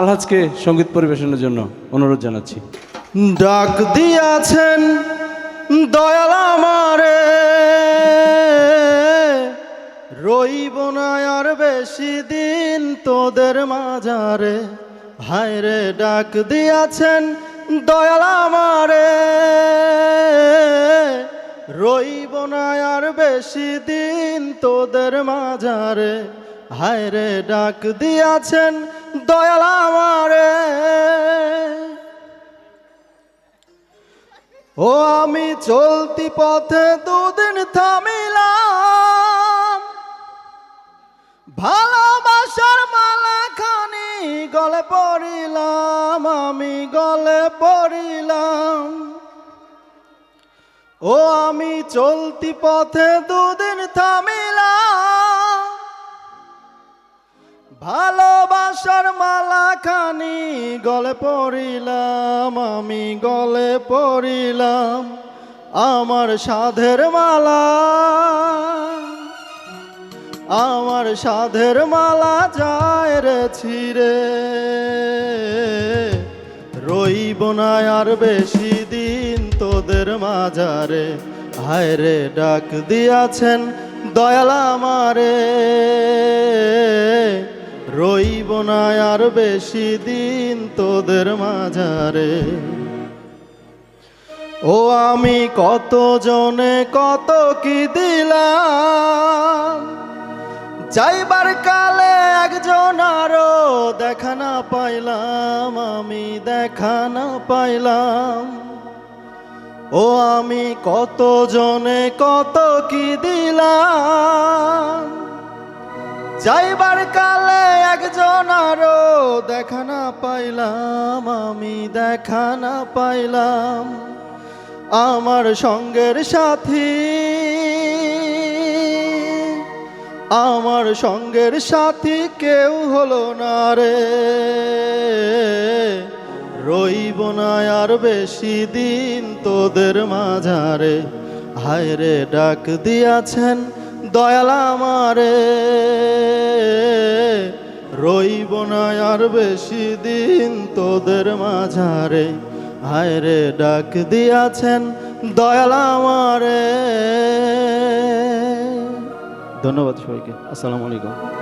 আলহাজকে সংগীত পরিবেশনের জন্য অনুরোধ জানাচ্ছি। ডাক দিয়াছেন দয়াল আমারে। রইব না আর বেশি দিন তোদের মাঝারে। হায় রে, ডাক দিয়াছেন দয়াল আমারে। রইব না আর বেশি দিন তোদের মাঝারে। হায় রে, ডাক দিয়াছেন দয়াল আমারে। ও, আমি চলতি পথে দুদিন থামিলাম। ভালোবাসার মালা খানি গলে পড়িলাম, আমি গলে পড়িলাম। ও, আমি চলতি পথে দুদিন থামিলাম। ভালোবাসার মালা খানি গলে পড়িলাম, আমি গলে পড়িলাম আমার সাধের মালা। আমার সাধের মালা যায় রে ছিড়ে। রইব না আর বেশি দিন তোদের মাঝারে হায় রে, ডাক দিয়াছেন দয়াল আমারে। রইব না আর বেশি দিন তোদের মাঝারে। ও আমি কত জনে কত কি দিলাম? যাইবার কালে একজন আরও দেখা না পাইলাম, আমি দেখা না পাইলাম। ও আমি কত জনে কত কি দিলাম? যাইবার কালে একজন আরও দেখা না পাইলাম, আমি দেখা না পাইলাম। আমার সঙ্গের সাথী, আমার সঙ্গের সাথী কেউ হলো না রে। রইব না আর বেশি দিন তোদের মাঝারে। হায় রে ডাক দিয়াছেন দয়াল আমারে। রইব না আর বেশি দিন তোদের মাঝারে। হায় রে, ডাক দিয়াছেন দয়াল আমারে। ধন্যবাদ সবাইকে। আসসালামু আলাইকুম।